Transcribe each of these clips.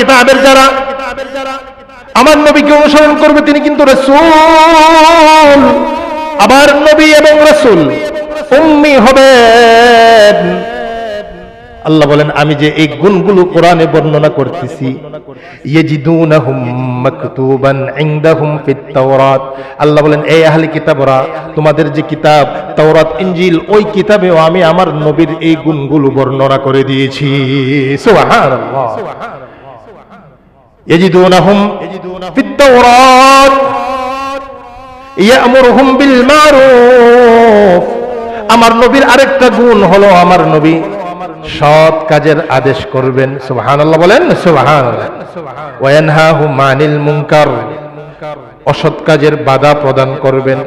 কিতাবের যারা, আমার নবীকে অনুসরণ করবে তিনি কিন্তু রসুল। আবার নবী এবং রসুল উম্মি হবেন আল্লাহ বলেন, আমি যে এই গুণগুলো কোরআনে বর্ণনা করতেছি আল্লাহ বলেন এই আহলি কিতাবরা, তোমাদের যে কিতাব, তাওরাত, ইনজিল, ওই কিতাবেও আমি আমার নবীর এই গুণগুলো বর্ণনা করে দিয়েছি। সুবহানাল্লাহ। ফিত তাওরাত ইয়ামুরুহুম বিল মারুফ আমার নবীর আরেকটা গুণ হলো আমার নবী সৎ কাজের আদেশ করবেন। সুবহানাল্লাহ বলেন, সুবহানাল্লাহ। ওয়ানহাহুম আনিল মুনকার, অসৎ কাজের বাধা প্রদান করবেন।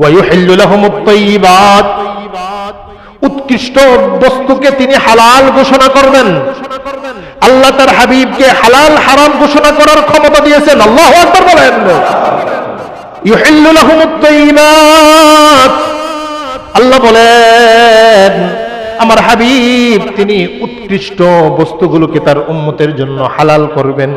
ওয়ায়ুহিল্লু লাহুমুত তাইয়্যিবাত উৎকৃষ্ট বস্তুকে তিনি হালাল ঘোষণা করবেন। আল্লাহ তার হাবিবকে হালাল, হারাম ঘোষণা করার ক্ষমতা দিয়েছেন। আল্লাহু আকবার বলেন। আল্লাহ বলেন, আমার হাবিব, তিনি উৎকৃষ্ট বস্তুগুলোকে তার উম্মতের জন্য হালাল করবেন।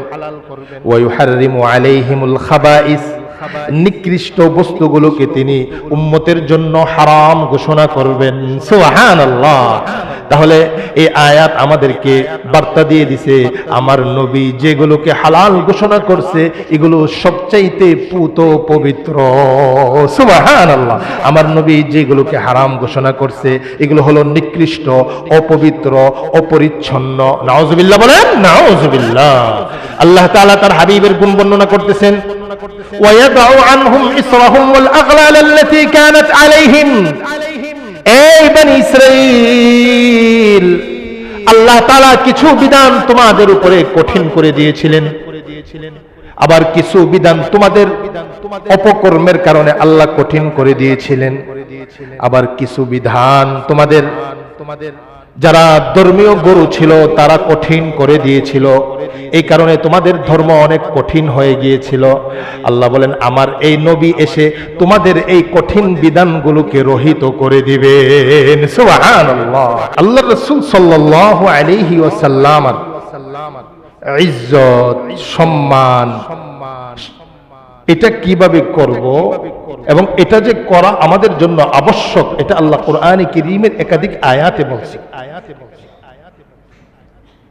নিকৃষ্ট বস্তুগুলোকে তিনি উম্মতের জন্য হারাম ঘোষণা করবেন। সুবহানাল্লাহ। তাহলে এই আয়াত আমাদেরকে বার্তা দিয়ে দিছে আমার নবী যেগুলোকে হালাল ঘোষণা করছে এগুলো সবচাইতে পুত পবিত্র সুবহানাল্লাহ আমার নবী যেগুলোকে হারাম ঘোষণা করছে এগুলো হলো নিকৃষ্ট অপবিত্র অপরিচ্ছন্ন নাউজুবিল্লাহ বলেন নাউজুবিল্লাহ আল্লাহ তাআলা তার হাবিবের গুণ বর্ণনা করতেছেন ويضع عنهم إصرهم والأغلال التي كانت عليهم এই ইসরাইল, আল্লাহ তালা কিছু বিধান তোমাদের উপরে কঠিন করে দিয়েছিলেন। আবার কিছু বিধান তোমাদের অপকর্মের কারণে আল্লাহ কঠিন করে দিয়েছিলেন। আবার কিছু বিধান তোমাদের তোমাদের যারা ধর্মীয় গরু ছিল, তারা কঠিন করে দিয়েছিল। এই কারণে তোমাদের ধর্ম অনেক কঠিন হয়ে গিয়েছিল। আল্লাহ বলেন, আমার এই নবী এসে তোমাদের এই কঠিন বিধানগুলোকে রহিত করে দিবেন। আল্লাহ রাসূল সাল্লাল্লাহু আলাইহি ওয়াসাল্লাম ইজ্জত, সম্মান এটা কীভাবে করব এবং এটা যে করা আমাদের জন্য আবশ্যক এটা আল্লাহ কোরআন কিরিমের একাধিক আয়াতে বলছে।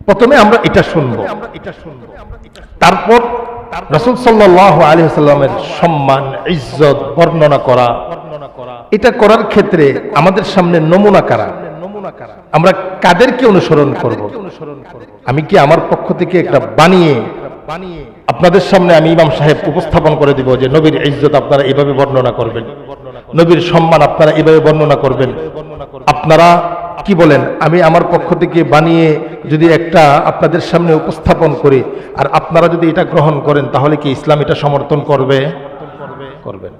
প্রথমে আমরা এটা শুনব। তারপর রসুল সাল্লাহ সম্মান ইজ্জত বর্ণনা করা। এটা করার ক্ষেত্রে আমাদের সামনে নমুনা কারা? আমরা কাদেরকে অনুসরণ করব? আমি কি আমার পক্ষ থেকে একটা বানিয়ে বানিয়ে আপনাদের সামনে আমি ইমাম সাহেব উপস্থাপন করে দিব যে নবীর ইজ্জত আপনারা এভাবে বর্ণনা করবেন। নবীর সম্মান আপনারা এভাবে বর্ণনা করবেন। আপনারা কি বলেন? আমি আমার পক্ষ থেকে বানিয়ে যদি একটা আপনাদের সামনে উপস্থাপন করি, আর আপনারা যদি এটা গ্রহণ করেন, তাহলে কি ইসলাম এটা সমর্থন করবে? করবেন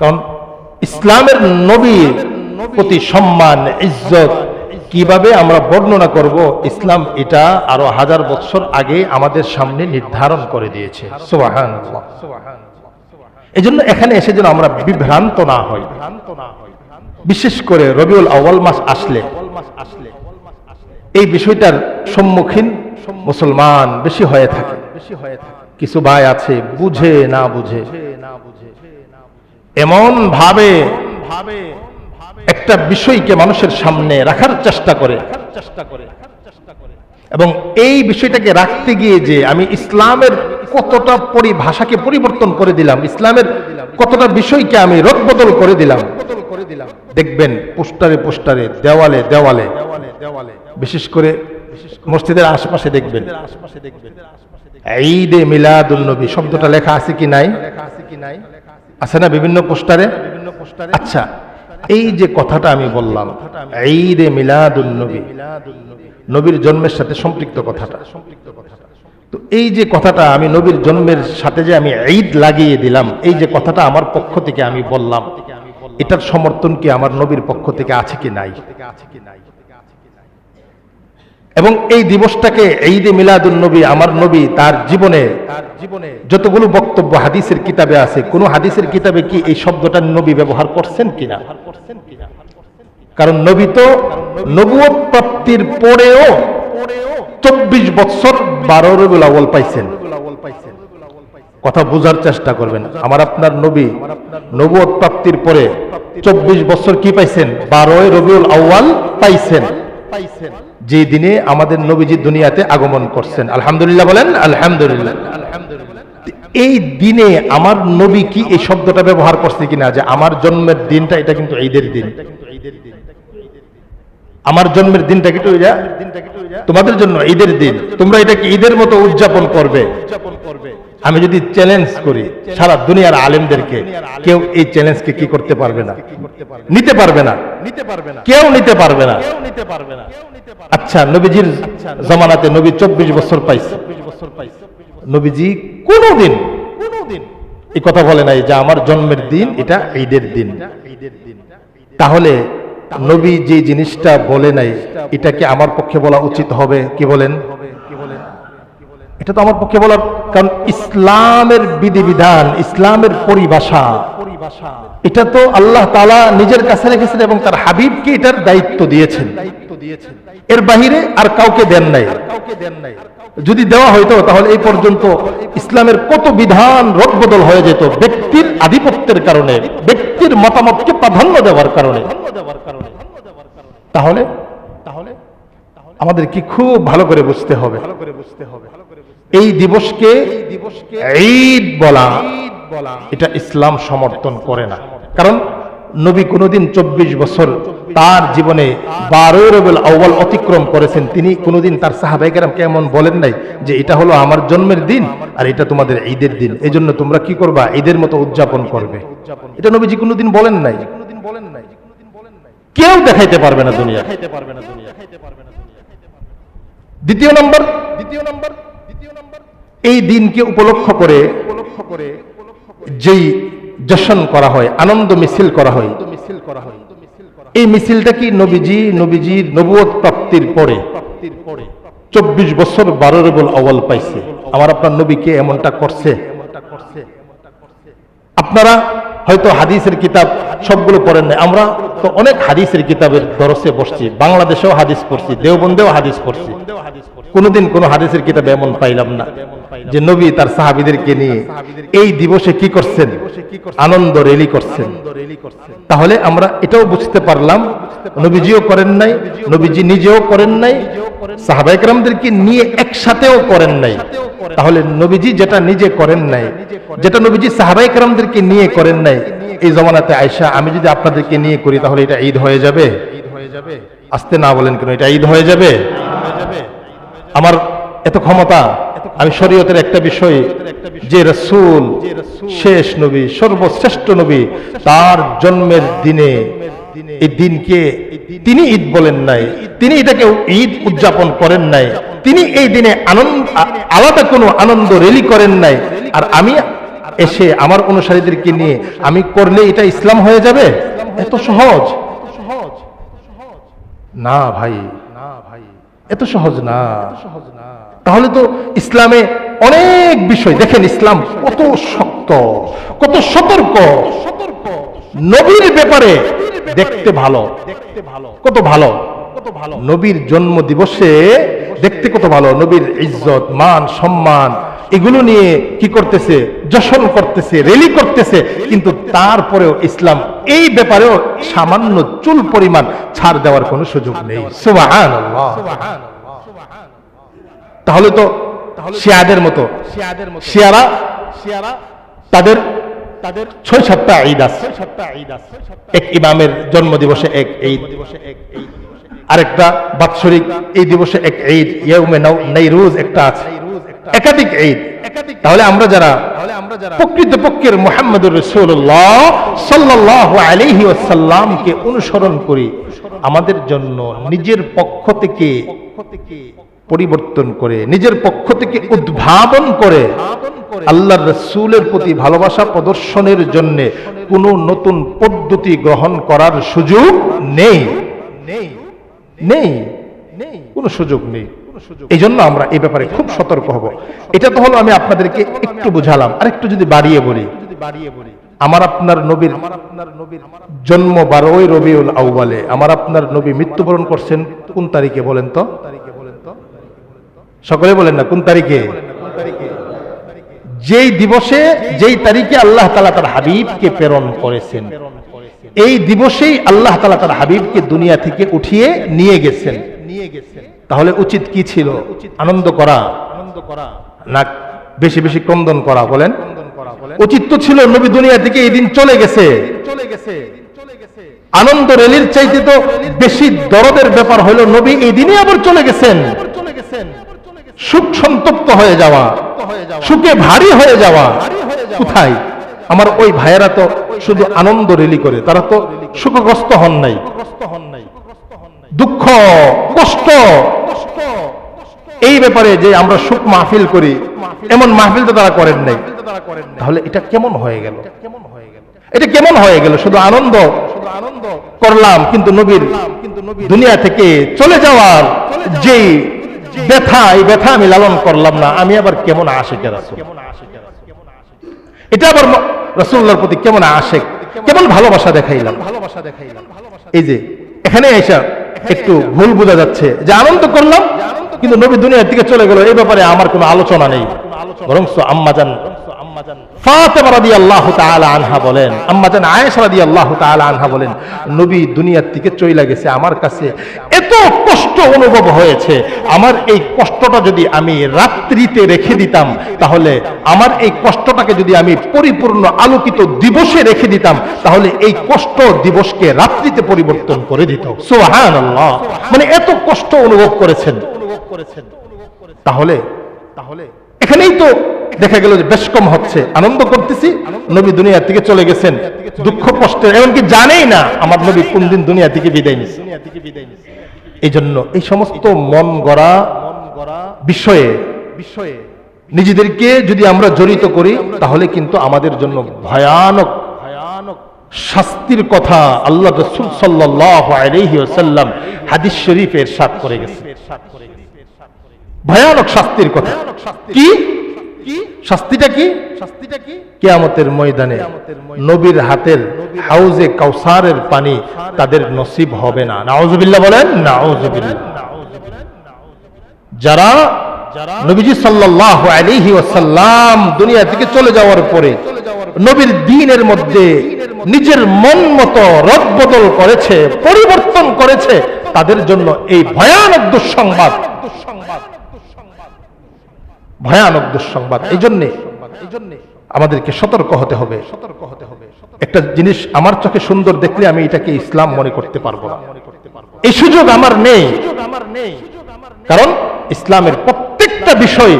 কারণ ইসলামের নবীর প্রতি সম্মান, ইজ্জত কীভাবে আমরা বর্ণনা করব ইসলাম এটা আরও হাজার বছর আগে আমাদের সামনে নির্ধারণ করে দিয়েছে। এই জন্য এখানে এসে যেন আমরা বিভ্রান্ত না হই। বিশেষ করে রবিউল আউয়াল মাস আসলে, এই বিষয়টার সম্মুখীন মুসলমান বেশি হয়ে থাকে। কিছু ভাই আছে, বুঝে না বুঝে এমন ভাবে ভাবে একটা বিষয়কে মানুষের সামনে রাখার চেষ্টা করে। এবং এই বিষয়টাকে রাখতে গিয়ে যে আমি ইসলামের কতটা পরিভাষাকে পরিবর্তন করে দিলাম, ইসলামের কতটা বিষয়কে আমি রদবদল করে দিলাম, দেখবেন পোস্টারে পোস্টারে, দেওয়ালে দেওয়ালে, বিশেষ করে মসজিদের আশপাশে দেখবেন। ঈদে মিলাদুল নবী, শব্দটা লেখা আছে কি নাই? আছে না বিভিন্ন পোস্টারে? আচ্ছা এই যে কথাটা আমি বললাম, ঈদে মিলাদুল নবী, নবীর জন্মের সাথে সম্পৃক্ত কথাটা। তো এই যে কথাটা আমি নবীর জন্মের সাথে যে আমি ঈদ লাগিয়ে দিলাম, এই যে কথাটা আমার পক্ষ থেকে আমি বললাম, এটার সমর্থন কি আমার নবীর পক্ষ থেকে আছে কি নাই আছে কি নাই? এবং এই দিবসটাকে ঈদে মিলাদুল নবী আমার নবী তার জীবনে জীবনে। যতগুলো বক্তব্য হাদিসের কিতাবে আছে কোন হাদিসের কিতাবে কি এই শব্দটা নবী ব্যবহার করছেন কিনা? কারণ নবী তো নবুয়ত প্রাপ্তির পরেও চব্বিশ বছর বারো রবিউল আউ্বাল পাইছেন। কথা বোঝার চেষ্টা করবেন। আমার আপনার নবী নবুয়ত প্রাপ্তির পরে চব্বিশ বছর কি পাইছেন? বারোই রবিউল আউ্বাল পাইছেন। যে দিনে আমাদের নবীজি দুনিয়াতে আগমন করছেন। আলহামদুলিল্লাহ বলেন, আলহামদুলিল্লাহ। এই দিনে আমার নবী কি এই শব্দটা ব্যবহার করছে কিনা? যে আমার জন্মের দিনটা এটা কিন্তু ঈদের দিন। আমার জন্মের দিনটা কিন্তু তোমাদের জন্য ঈদের দিন। তোমরা এটাকে ঈদের মতো উদযাপন করবে উদযাপন করবে? আমি যদি চ্যালেঞ্জ করি, সারা দুনিয়ার আলেমদেরকে, কেউ এই চ্যালেঞ্জকে কি করতে পারবে না? নিতে পারবে না। নিতে পারবে না কেউ নিতে পারবে না। নিতে পারবে না আচ্ছা নবীজির জমানাতে নবী চব্বিশ বছর পাইছে। নবীজি কোনোদিন কোনোদিন এই কথা বলে নাই যে আমার জন্মের দিন এটা ঈদের দিন। তাহলে নবী যে জিনিসটা বলে নাই, এটাকে আমার পক্ষে বলা উচিত হবে, কি বলেন? এটা তো আমার পক্ষে বলার কারণ ইসলামের বিধিবিধান, ইসলামের পরিভাষা। এটা তো আল্লাহ তালা নিজের কাছে রেখেছেন এবং তার হাবিবকে এটার দায়িত্ব দিয়েছেন। এর বাহিরে আর কাউকে দেন নাই। যদি দেওয়া হইতো, তাহলে এই পর্যন্ত ইসলামের কত বিধান রদবদল হয়ে যেত ব্যক্তির আধিপত্যের কারণে, ব্যক্তির মতামতকে প্রাধান্য দেওয়ার কারণে। তাহলে তাহলে আমাদের কি খুব ভালো করে বুঝতে হবে। এই দিবসকে ঈদ বলা। এটা ইসলাম সমর্থন করে না। কারণ নবী কোনোদিন চব্বিশ বছর তার জীবনে বারো রবিল আউ্বাল অতিক্রম করেছেন। তিনি কোনোদিন তার সাহাবাইকেরাম কেমন বলেন নাই যে এটা হলো আমার জন্মের দিন আর এটা তোমাদের ঈদের দিন। এই জন্য তোমরা কি করবা? ঈদের মতো উদযাপন করবে। এটা নবীজি কোনোদিন বলেন নাই। বলেন নাই কেউ দেখাইতে পারবে না দুনিয়া। দ্বিতীয় নম্বর। দ্বিতীয় নম্বর। এই দিনকে উপলক্ষ করে যেই জশন করা হয়, আনন্দ মিছিল করা হয়, এই মিছিলটা কি নবীজি, নবীজির নবুয়ত প্রাপ্তির পরে চব্বিশ বছর বারো রেবল অবল পাইছে। আমার আপনার নবীকে এমনটা করছে। আপনারা হয়তো হাদিসের কিতাব সবগুলো পড়েন নাই। আমরা তো অনেক হাদিসের কিতাবের দরসে বসছি, বাংলাদেশেও হাদিস পড়ছি, দেওবন্দেও হাদিস পড়ছি। কোনোদিন কোন হাদিসের কিতাবে এমন পাইলাম না যে নবী তার সাহাবিদেরকে নিয়ে এই দিবসে কি করছেন? আনন্দ রেলি করছেন। তাহলে আমরা এটাও বুঝতে পারলাম, নবীজিও করেন নাই, নবীজি নিজেও করেন নাই সাহাবাইকরামদেরকে নিয়ে একসাথেও করেন নাই। তাহলে নবীজি যেটা নিজে করেন নাই, যেটা নবীজি সাহাবাইকরামদেরকে নিয়ে করেন নাই এই জমানাতে আয়সা আমি যদি আপনাদেরকে নিয়ে করি, তাহলে এটা ঈদ হয়ে যাবে? ঈদ হয়ে যাবে আসতে না বলেন কেন, এটা ঈদ হয়ে যাবে? আমার এত ক্ষমতা, আমি শরীয়তের একটা বিষয়, যে রসুল, শেষ নবী, সর্বশ্রেষ্ঠ নবী, তার জন্মের দিনে, এই দিনকে তিনি ঈদ বলেন নাই, তিনি এটাকে ঈদ উদযাপন করেন নাই, তিনি এই দিনে আনন্দ, আলাদা কোনো আনন্দ রেলি করেন নাই, আর আমি এসে আমার অনুসারীদেরকে নিয়ে আমি করলে এটা ইসলাম হয়ে যাবে? এত সহজ। না ভাই না ভাই এত সহজ না। সহজ না তাহলে তো ইসলামে অনেক বিষয়। দেখেন ইসলাম কত শক্ত, কত সতর্ক। সতর্ক নবীর ব্যাপারে দেখতে ভালো। দেখতে ভালো কত ভালো। কত ভালো নবীর জন্ম দিবসে দেখতে কত ভালো। নবীর ইজ্জত, মান, সম্মান। এগুলো নিয়ে কি করতেছে? যশন করতেছে রেলি করতেছে। কিন্তু তারপরেও ইসলাম এই ব্যাপারেও সামান্য চুল পরিমাণ ছাড় দেওয়ার কোনো সুযোগ নেই। সুবাহান তাহলে তো শিয়াদের মতো। শিয়ারা শিয়ারা তাদের তাদের ছয় সাতটা ঈদ আছে। এক ইমামের জন্ম দিবসে এক ঈদ। আরেকটা বাৎসরিক এই দিবসে এক ঈদ। ইয়ৌমে নাইরুজ একটা আছে। একাধিক ঈদ। তাহলে আমরা যারা প্রকৃত পক্ষের মোহাম্মদুর রসুল্লাহ সাল্লাহ আলহি ওসাল্লামকে অনুসরণ করি আমাদের জন্য নিজের পক্ষ থেকে পরিবর্তন করে নিজের পক্ষ থেকে উদ্ভাবন করে আল্লাহ রসুলের প্রতি ভালোবাসা প্রদর্শনের জন্য কোন নতুন পদ্ধতি গ্রহণ করার সুযোগ নেই। নেই। নেই। কোনো সুযোগ নেই। এই জন্য আমরা এই ব্যাপারে খুব সতর্ক হব। এটা তো হলো আমি আপনাদেরকে একটু বুঝালাম আর একটু যদি বাড়িয়ে বলি। আমার আপনার নবীর জন্ম বারোই রবিউল আউবালে আমার আপনার নবী মৃত্যুবরণ করছেন কোন তারিখে বলেন তো? সকলে বলেন না, কোন তারিখে? যেই দিবসে, যেই তারিখে আল্লাহ তালা তার হাবিবকে প্রেরণ করেছেন, এই দিবসেই আল্লাহ তালা তার হাবিবকে দুনিয়া থেকে উঠিয়ে নিয়ে গেছেন নিয়ে গেছেন। তাহলে উচিত কি ছিল? আনন্দ করা। আনন্দ করা। না বেশি বেশি ক্রন্দন করা বলেন। উচিত তো ছিল নবী দুনিয়া থেকে এই দিন চলে গেছে। চলে গেছে। আনন্দ রেলির চাইতে তো বেশি দরদের ব্যাপার হলো নবী এই দিনে আবার চলে গেছেন। চলে গেছেন। সুখ সন্তপ্ত হয়ে যাওয়া। সুখে ভারী হয়ে যাওয়া। কোথায়? আমার ওই ভাইয়েরা তো শুধু আনন্দ রেলি করে তারা তো সুখগ্রস্ত হন নাই। কষ্ট, এই ব্যাপারে যে আমরা সুখ মাহফিল করি, এমন মাহফিল তো তারা করেন নাই। তাহলে এটা কেমন হয়ে গেল? কেমন হয়ে গেল এটা কেমন হয়ে গেল? শুধু আনন্দ আনন্দ করলাম, কিন্তু নবীর দুনিয়া থেকে চলে যাওয়ার যেই ব্যথা, এই ব্যথা আমি লালন করলাম না। আমি আবার কেমন আশেকের আছো এটা আবার রসুল্লাহর প্রতি কেমন আশেক? কেমন ভালোবাসা দেখাইলাম ভালোবাসা দেখাইলাম? এই যে এখানে এসা একটু ভুল বোঝা যাচ্ছে। যে আনন্দ করলাম কিন্তু নবী দুনিয়ার দিকে চলে গেল এই ব্যাপারে আমার কোনো আলোচনা নেই। বরং আম্মাজান। ফাতেমা রাদিয়াল্লাহু তাআলা আনহা বলেন আম্মাজান আয়েশা রাদিয়াল্লাহু তাআলা আনহা বলেন, নবী দুনিয়ার গেছে, আমার কাছে এত কষ্ট অনুভব হয়েছে। আমার এই কষ্টটা যদি আমি রাত্রিতে রেখে দিতাম, তাহলে আমার এই কষ্টটাকে যদি আমি পরিপূর্ণ আলোকিত দিবসে রেখে দিতাম, তাহলে এই কষ্ট দিবসকে রাত্রিতে পরিবর্তন করে দিত। সুবহানাল্লাহ। মানে এত কষ্ট অনুভব করেছেন। তাহলে তাহলে এখানেই তো দেখা গেল যে বেশ কম হচ্ছে। আনন্দ করতেছি, নবী দুনিয়া থেকে চলে গেছেন। দুঃখ কষ্টে এমনকি জানেই না আমার নবী কোন দিন দুনিয়া থেকে বিদায় নিচ্ছে এই জন্য এই সমস্ত মন গড়া বিষয়ে বিষয়ে নিজেদেরকে যদি আমরা জড়িত করি, তাহলে কিন্তু আমাদের জন্য ভয়ানক ভয়ানক শাস্তির কথা আল্লাহ রসুল ওয়াসাল্লাম হাদিস শরীফের সাত করে গেছে। ভয়ানক শাস্তির কথা। কি? শাস্তিটা কি? শাস্তিটা কি? কিয়ামতের ময়দানে নবীর হাতের হাউজে কাউসারের পানি তাদের নসিব হবে না। নাউজুবিল্লাহ বলেন নাউজুবিল্লাহ। যারা নবীজি সাল্লাল্লাহু আলাইহি ওয়াসাল্লাম দুনিয়া থেকে চলে যাওয়ার পরে নবীর দ্বীনের মধ্যে নিজের মন মতো রদবদল করেছে পরিবর্তন করেছে তাদের জন্য এই ভয়ানক দুঃসংবাদ। দুঃসংবাদ। ভয়ানক দুঃসংবাদ। এই জন্যে আমাদেরকে সতর্ক হতে হবে। সতর্ক হতে হবে একটা জিনিস আমার চোখে সুন্দর দেখলে আমি এটাকে ইসলাম মনে করতে পারব না। এই সুযোগ আমার নেই। কারণ ইসলামের প্রত্যেকটা বিষয়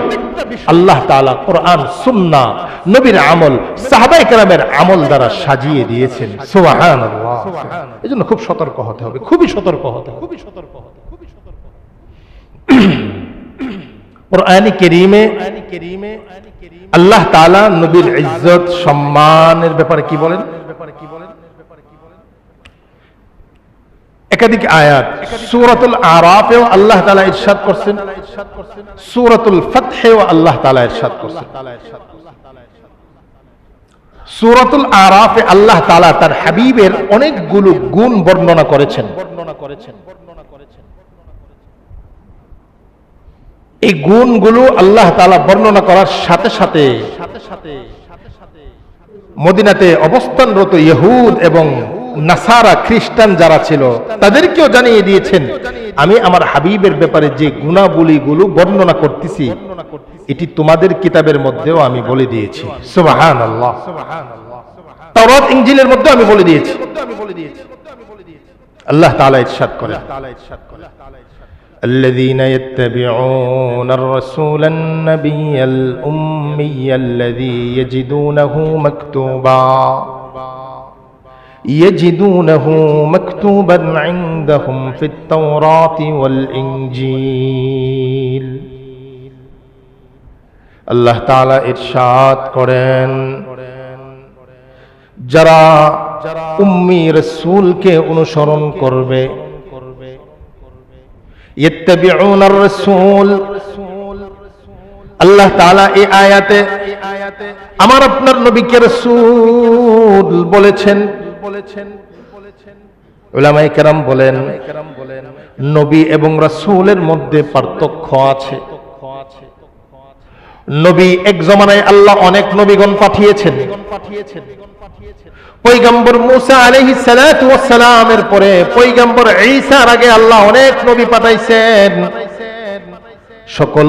আল্লাহ তাআলা কোরআন, সুন্নাহ, নবীর আমল সাহাবাই কেরামের আমল দ্বারা সাজিয়ে দিয়েছেন। সুবহানাল্লাহ। এজন্য খুব সতর্ক হতে হবে, খুবই সতর্ক হতে হবে। খুবই সতর্ক হতে খুবই সতর্ক কোরআনি কেরিমে আল্লাহ তাআলা নবীর ইজ্জত সম্মানের ব্যাপারে কি বলেন একাধিক আয়াত সূরাতুল আরাফেও আল্লাহ তাআলা ইরশাদ করছেন সূরাতুল ফাতহেও আল্লাহ তাআলা ইরশাদ করছেন সূরাতুল আরাফে আল্লাহ তাআলা তার হাবিবের অনেকগুলো গুণ বর্ণনা করেছেন বর্ণনা করেছেন এই গুণগুলো আল্লাহ তালা বর্ণনা করার সাথে সাথে মদিনাতে অবস্থানরত ইহুদ এবং নাসারা খ্রিস্টান যারা ছিল, তাদেরকেও জানিয়ে দিয়েছেন, আমি আমার হাবিবের ব্যাপারে যে গুণাবলীগুলো বর্ণনা করতেছি, এটি তোমাদের কিতাবের মধ্যেও আমি বলে দিয়েছি। সুবাহান আল্লাহ ইঞ্জিলের মধ্যে আমি বলে দিয়েছি। আল্লাহ তাআলা ইরশাদ করেন। الذين يتبعون الرسول النبي الأمي الذي يجدونه مكتوبا يجدونه مكتوبا عندهم في التوراة والإنجيل الله تعالى إرشاد قرآن جرى أمي رسول کے انشرن قربے আল্লাহ এই আয়াতে আমার আপনার নবীকে রসুল বলেছেন। বলেছেন বলেন, নবী এবং রসুলের মধ্যে পার্থক্য আছে। নবী এক জমানায় আল্লাহ অনেক নবীগণ পাঠিয়েছেন পাঠিয়েছেন। পৈগম্বর মুসা ওয়াস সালামের পরে পৈগম্বর ঈসার আগে আল্লাহ অনেক নবী পাঠাইছেন। সকল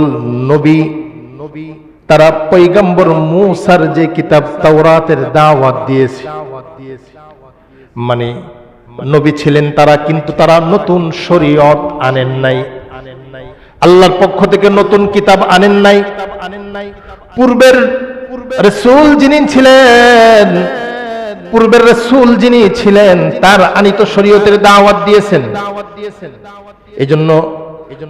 নবী নবী তারা পৈগম্বর মুসার যে কিতাব তাওরাতের দাওয়াত দিয়েছে। মানে নবী ছিলেন তারা, কিন্তু তারা নতুন শরীয়ত আনেন নাই। আল্লাহর পক্ষ থেকে নতুন কিতাব আনেন নাই। পূর্বের রসুল যিনি ছিলেন পূর্বের রসুল যিনি ছিলেন, তার আনিত শরীয়তের দাওয়াত দিয়েছেন। এজন্য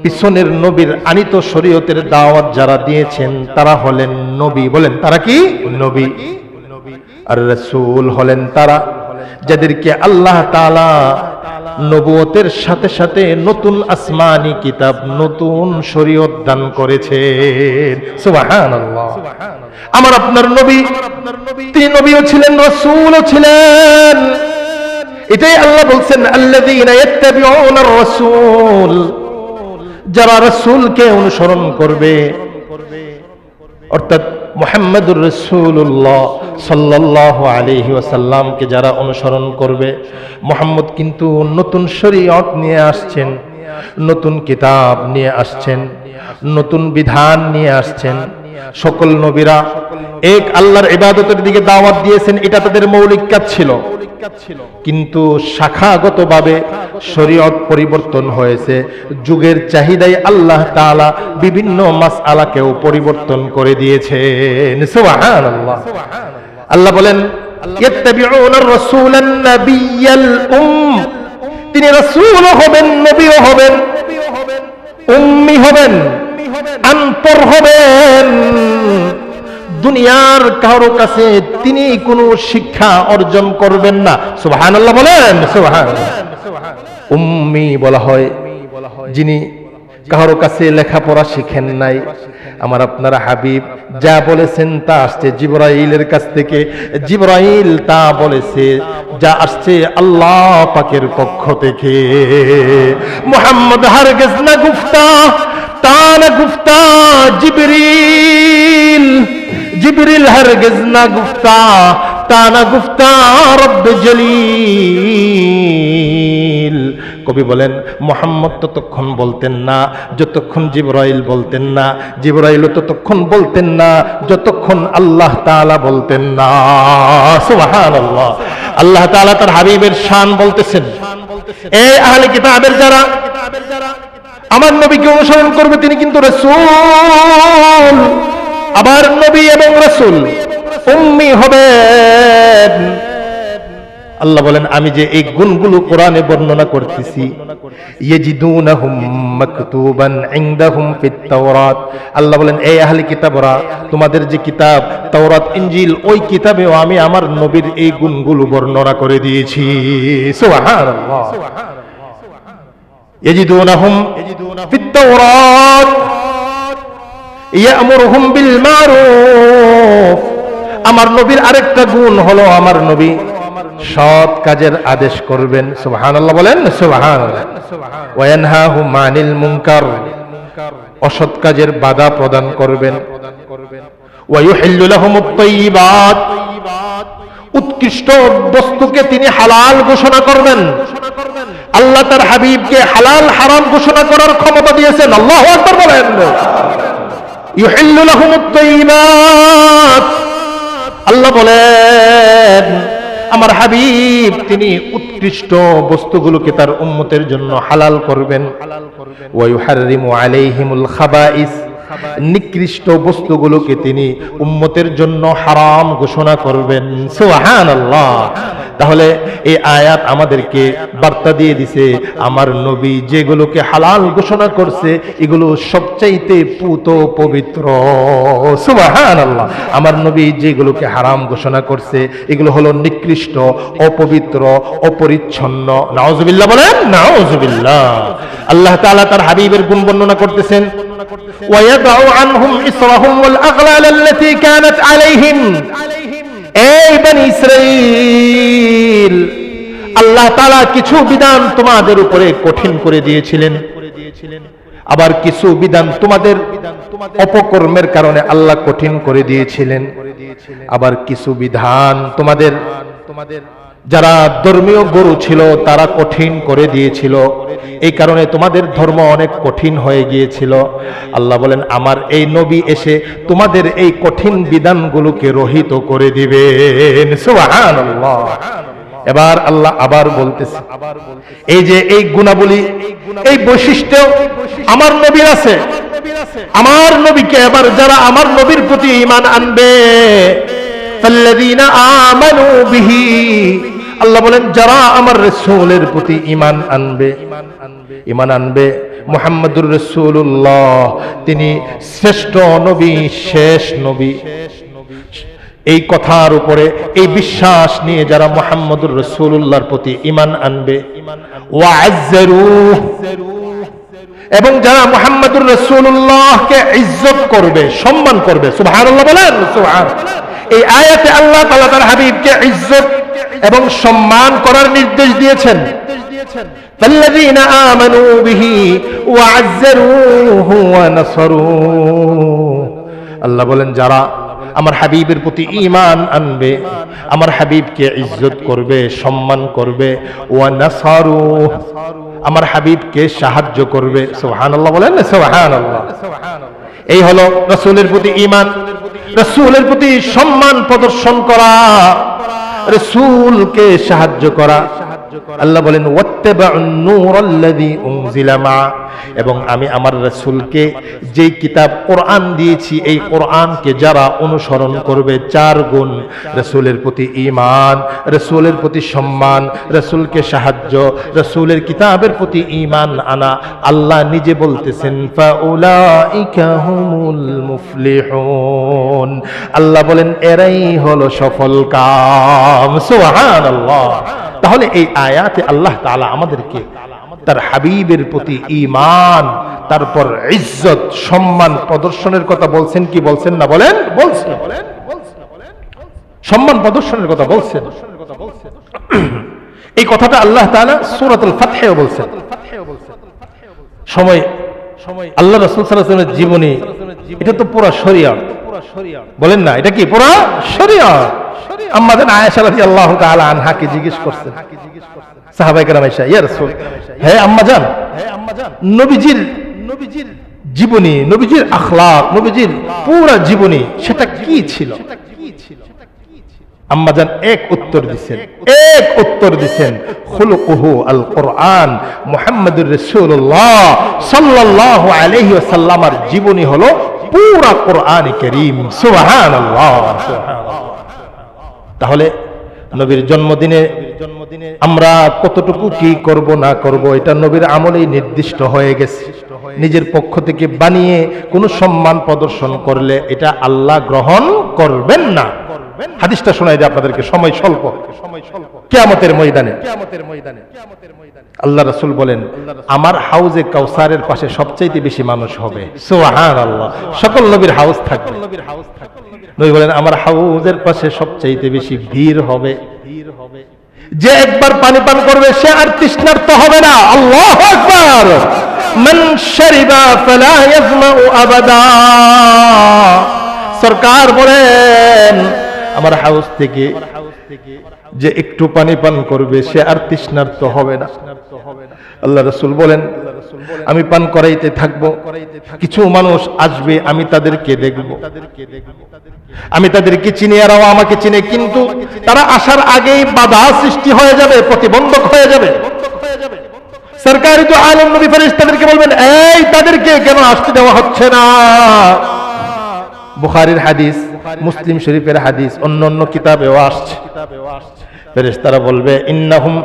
পিছনের নবীর আনিত শরীয়তের দাওয়াত যারা দিয়েছেন, তারা হলেন নবী। বলেন, তারা কি? নবী। আর রসুল হলেন তারা, যাদেরকে আল্লাহ তাআলা নবুয়তের সাথে সাথে নতুন আসমানি কিতাব নতুন শরীয়ত দান করেছেন। সুবহানাল্লাহ। আমার আপনার নবী তিনি নবীও ছিলেন রসুলও ছিলেন। এটাই আল্লাহ বলছেন আল্লাযীনা ইয়াত্তাবিউনার রাসূল। যারা রসুলকে অনুসরণ করবে। অর্থাৎ মোহাম্মদুর রসুল্লাহ সাল্লাহ আলিহি ওয়াসাল্লামকে যারা অনুসরণ করবে, মোহাম্মদ কিন্তু নতুন শরীয়ত নিয়ে আসছেন, নতুন কিতাব নিয়ে আসছেন, নতুন বিধান নিয়ে আসছেন। সকল নবীরা এক আল্লাহর ইবাদতের দিকে দাওয়াত দিয়েছেন, এটা তাদের মৌলিক কাজ ছিল। কিন্তু শাখাগতভাবে শরীয়ত পরিবর্তন হয়েছে। যুগের চাহিদায় আল্লাহ তাআলা বিভিন্ন মাস আলাকেও পরিবর্তন করে দিয়েছেন। সুবহানাল্লাহ। আল্লাহ বলেন, ইয়াত্তাবিউনা আর-রাসূলান নাবিয়াল উম তিনি রাসূল হবেন, নবীও হবেন, উম্মি হবেন। আন্তর হবেন। দুনিয়ার কারও কাছে তিনি কোনো শিক্ষা অর্জন করবেন না। সুবহানাল্লাহ বলেন সুবহান উম্মি বলা হয়, যিনি কারও কাছে লেখাপড়া শিখেন নাই। আমার আপনারা হাবিব যা বলেছেন তা আসছে জিব্রাইলের কাছ থেকে। জিব্রাইল তা বলেছে, যা আসছে আল্লাহ পাকের পক্ষ থেকে। মোহাম্মদ হারগেজ না গুফতা তা না গুফতা জিবরিল। জিবরিল হরগিজ না গুফতা তা না গুফতা রব্ব জলিল। কবি বলেন, মোহাম্মদ ততক্ষণ বলতেন না, যতক্ষণ জিব্রাইল বলতেন না জিব্রাইল ততক্ষণ বলতেন না, যতক্ষণ আল্লাহ তালা বলতেন না। সুবহানাল্লাহ। আল্লাহ তাআলা তার হাবিবের শান বলতেছেন। এই আহলে কিতাবের যারা আমার নবীকে অনুসরণ করবে তিনি কিন্তু রাসূল। আবার নবী এবং রাসূল উম্মি হবেন আল্লাহ বলেন, আমি যে এই গুণগুলো কোরআনে বর্ণনা করতেছি আল্লাহ বলেন, এই আহলি কিতাবরা, তোমাদের যে কিতাব, তাওরাত, ইনজিল, ওই কিতাবেও আমি আমার নবীর এই গুণগুলো বর্ণনা করে দিয়েছি। সুবহানাল্লাহ। يجدونهم في التوراة يأمرهم بالمعروف আমার নবীর আরেকটা গুণ হলো আমার নবী সৎ কাজের আদেশ করবেন সুবহানাল্লাহ বলেন সুবহানাল্লাহ ওয়ানহাহুম আনিল মুনকার অসৎ কাজের বাধা প্রদান করবেন ওয়ায়ুহিল্লু লাহুমুত তাইয়্যিবাত উৎকৃষ্ট বস্তুকে তিনি হালাল ঘোষণা করবেন আল্লাহ তার হাবিবকে হালাল, হারাম ঘোষণা করার ক্ষমতা দিয়েছেন। আল্লাহ আকবার বলেন। আল্লাহ বলেন, আমার হাবিব, তিনি উৎকৃষ্ট বস্তুগুলোকে তার উম্মতের জন্য হালাল করবেন। ওয়া ইউহাররিমু আলাইহিমুল খাবাইস। নিকৃষ্ট বস্তুগুলোকে তিনি উম্মতের জন্য হারাম ঘোষণা করবেন। সুবহানাল্লাহ। তাহলে এই আয়াত আমাদেরকে বার্তা দিয়ে দিছে, আমার নবী যেগুলোকে হালাল ঘোষণা করছে, এগুলো সবচাইতে পুত পবিত্র। আমার নবী যেগুলোকে হারাম ঘোষণা করছে, এগুলো হলো নিকৃষ্ট, অপবিত্র, অপরিচ্ছন্ন। নাউজুবিল্লাহ বলেন, নাউজুবিল্লাহ। আল্লাহ তাআলা তার হাবিবের গুণ বর্ণনা করতেছেন ويضع عنهم إصرهم والأغلال التي كانت عليهم এই বনি ইসরাইল আল্লাহ তাআলা কিছু বিধান তোমাদের উপরে কঠিন করে দিয়েছিলেন আবার কিছু বিধান তোমাদের অপকর্মের কারণে আল্লাহ কঠিন করে দিয়েছিলেন আবার কিছু বিধান তোমাদের তোমাদের যারা ধর্মীয় গরু ছিল, তারা কঠিন করে দিয়েছিল। এই কারণে তোমাদের ধর্ম অনেক কঠিন হয়ে গিয়েছিল। আল্লাহ বলেন, আমার এই নবী এসে তোমাদের এই কঠিন বিধানগুলোকে রহিত করে দিবেন। এবার আল্লাহ আবার বলতেছে, এই যে এই গুণাবলী, এই বৈশিষ্ট্য আমার নবীর আছে। আমার নবীকে এবার যারা আমার নবীর প্রতি ইমান আনবে আল্লাহ বলেন, যারা আমার প্রতি আনবে আনবে তিনি শ্রেষ্ঠ নবী, শেষ নবী। এই কথার উপরে এই বিশ্বাস নিয়ে যারা মোহাম্মদুর রসুল্লাহর প্রতি ইমান আনবে এবং যারা মোহাম্মদুর রসুল্লাহকে ইজ্জত করবে, সম্মান করবে, সুবহানাল্লাহ বলেন এই আয়াতে আল্লাহ তাআলা তার হাবিবকে ইজ্জত এবং সম্মান করার নির্দেশ দিয়েছেন فالذين آمنوا به وعزروه ونصروه আল্লাহ বলেন যারা আমার হাবিবের প্রতি ঈমান আনবে আমার হাবিবকে ইজ্জত করবে সম্মান করবে ওয়া নাসারু আমার হাবিবকে সাহায্য করবে সুবহানাল্লাহ বলেন না সুবহানাল্লাহ এই হলো রাসূলের প্রতি ঈমান রাসূলের প্রতি সম্মান প্রদর্শন করা রসুলকে সাহায্য করা। আল্লাহ বলেন এবং আমি আমার রাসূলকে যেই কিতাব কোরআন দিয়েছি, এই কোরআনকে যারা অনুসরণ করবে, চার গুণ রাসূলের প্রতি ঈমান, রাসূলের প্রতি সম্মান, রাসূলকে সাহায্য, রাসূলের কিতাবের প্রতি ঈমান আনা। আল্লাহ নিজে বলতেছেন আল্লাহ বলেন, এরাই হলো সফল কাম। সুবহানাল্লাহ। তাহলে এই আয়াতে আল্লাহ তাআলা আমাদেরকে তার হাবিবের প্রতি ঈমান, তারপর ইজ্জত, সম্মান প্রদর্শনের কথা বলছেন কি বলছেন না বলেন? বলছেন। সম্মান প্রদর্শনের কথা বলছেন। এই কথাটা আল্লাহ তাআলা সূরাতুল ফাতহেও বলছেন। সময় সময় আল্লাহ রাসূল সাল্লাল্লাহু জীবনী, এটা তো পুরো শরিয়ত। বলেন না, এটা কি পুরো শরিয়ত? আয়েশা রাদিয়াল্লাহু তাআলা আনহাকে জিজ্ঞেস করছেন কেরাম আয়েশা ইয়া রাসূল, হে হে আম্মাজান নবীজির নবীজির জীবনী, নবীজির আখলাক, নবীজির পুরো জীবনী, সেটা কি ছিল? এক উত্তর দিছেন, এক উত্তর দিছেন আল কোরআন মুহাম্মদুর রাসূলুল্লাহ সাল্লাল্লাহু আলাইহি ওয়াসাল্লামের জীবনী হলো পুরা কোরআন কারীম। সুবহানাল্লাহ। তাহলে নবীর জন্মদিনে জন্মদিনে আমরা কতটুকু কি করব, না করব, এটা নবীর আমলেই নির্দিষ্ট হয়ে গেছে। নিজের পক্ষ থেকে বানিয়ে কোনো সম্মান প্রদর্শন করলে এটা আল্লাহ গ্রহণ করবেন না। হাদিসটা শোনাই যে আপনাদেরকে, সময় স্বল্প। কেয়ামতের ময়দানে। কেয়ামতের ময়দানে আল্লাহ রাসূল বলেন, আমার হাউজে কাউসারের পাশে সবচাইতে বেশি মানুষ হবে। সুবহানাল্লাহ। সকল নবীর হাউস থাকবে নবীর হাউস থাকবে। নবী বলেন, আমার হাউজের পাশে সবচাইতে বেশি ভিড় হবে। ভিড় হবে যে একবার পানি পান করবে, সে আর তৃষ্ণার্ত হবে না। আল্লাহু আবাদা। সরকার বলেন, আমার হাউস থেকে যে একটু পানি পান করবে, সে আর তৃষ্ণার্ত হবে না। আল্লাহ রসুল বলেন আমি পান করাইতে থাকব। কিছু মানুষ আসবে আমি তাদেরকে দেখব। আমি তাদেরকে চিনি আর আমাকে চিনে কিন্তু তারা আসার আগেই বাধা সৃষ্টি হয়ে যাবে প্রতিবন্ধক হয়ে যাবে। সরকারি তো আলম নবী তাদেরকে বলবেন এই তাদেরকে কেন আসতে দেওয়া হচ্ছে না? বুখারীর হাদিস মুসলিম শরীফের হাদিস অন্য অন্য কিতাবেও আসছে। ফেরেশতারা বলবে ইন্নাহুম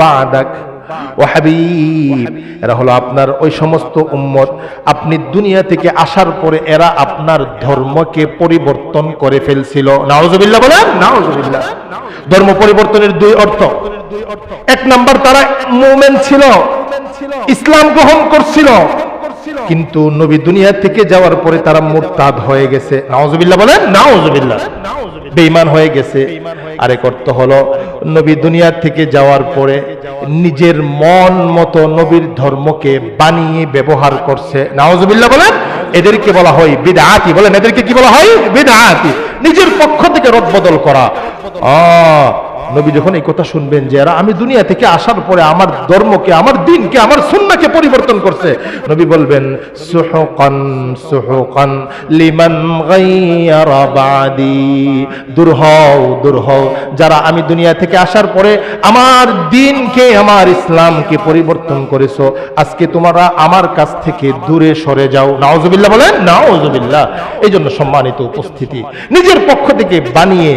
বাদাক। ও হাবিব, এরা হলো আপনার ওই সমস্ত উম্মত। আপনি দুনিয়া থেকে আসার পরে এরা আপনার ধর্মকে পরিবর্তন করে ফেলছিল। নাউজুবিল্লাহ বলেন? নাউজুবিল্লাহ। ধর্ম পরিবর্তনের দুই অর্থ। এক নাম্বার, তারা মুমেন ছিল। ইসলাম গ্রহণ করছিল। কিন্তু নবী দুনিয়া থেকে যাওয়ার পরে তারা মুরতাদ হয়ে গেছে। নাউজুবিল্লাহ বলেন? নাউজুবিল্লাহ। বেঈমান হয়ে গেছে। আরেক অর্থ হলো। নবী দুনিয়া থেকে যাওয়ার পরে নিজের মন মতো নবীর ধর্মকে বানিয়ে ব্যবহার করছে। নাওজবিল্লাহ বলেন, এদেরকে বলা হয় বিদআতি। বলেন, এদেরকে কি বলা হয়? বিদআতি। নিজের পক্ষ থেকে রদবদল করা। আহ নবী যখন এই কথা শুনবেন যে, এরা আমি দুনিয়া থেকে আসার পরে আমার ধর্মকে, আমার দিনকে, আমার সুন্নাকে পরিবর্তন করছে। নবী বলবেন, সুহকান সুহকান লিমান গাইয়ারা বাদি। দূর হও দূর হও। যারা আমি দুনিয়া থেকে আসার পরে আমার দিনকে, আমার ইসলামকে পরিবর্তন করেছ, আজকে তোমরা আমার কাছ থেকে দূরে সরে যাও। নাওজবিল্লাহ বলেন নাওজবিল্লাহ এই জন্য সম্মানিত উপস্থিতি, নিজের পক্ষ থেকে বানিয়ে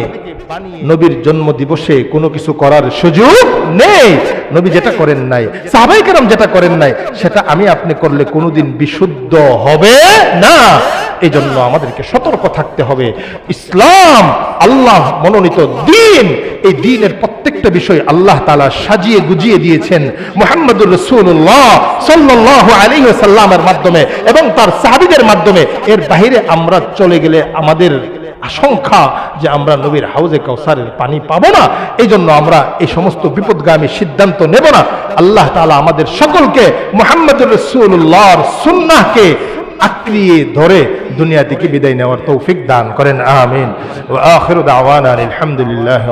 নবীর জন্ম দিবসে কোনো কিছু করার সুযোগ নেই। নবী যেটা করেন নাই সাহাবাই কেরাম যেটা করেন নাই সেটা আমি আপনি করলে কোনোদিন বিশুদ্ধ হবে না। এই জন্য আমাদেরকে সতর্ক থাকতে হবে। ইসলাম আল্লাহ মনোনীত দিন এই দিনের প্রত্যেকটা বিষয় আল্লাহ তালা সাজিয়ে গুজিয়ে দিয়েছেন মোহাম্মদুর রসুল্লাহ সাল্লাহ আলী সাল্লামের মাধ্যমে এবং তার সাহাবিদের মাধ্যমে। এর বাহিরে আমরা চলে গেলে আমাদের আশঙ্কা যে আমরা নবীর হাউজে কাউসারের পানি পাবো না এই জন্য আমরা এই সমস্ত বিপদগামী সিদ্ধান্ত নেব না। আল্লাহ তালা আমাদের সকলকে মোহাম্মদ রসুল্লাহর সুন্নাহকে আঁকড়িয়ে ধরে দুনিয়া থেকে বিদায় নেওয়ার তৌফিক দান করেন, আমিন। আলহামদুলিল্লাহ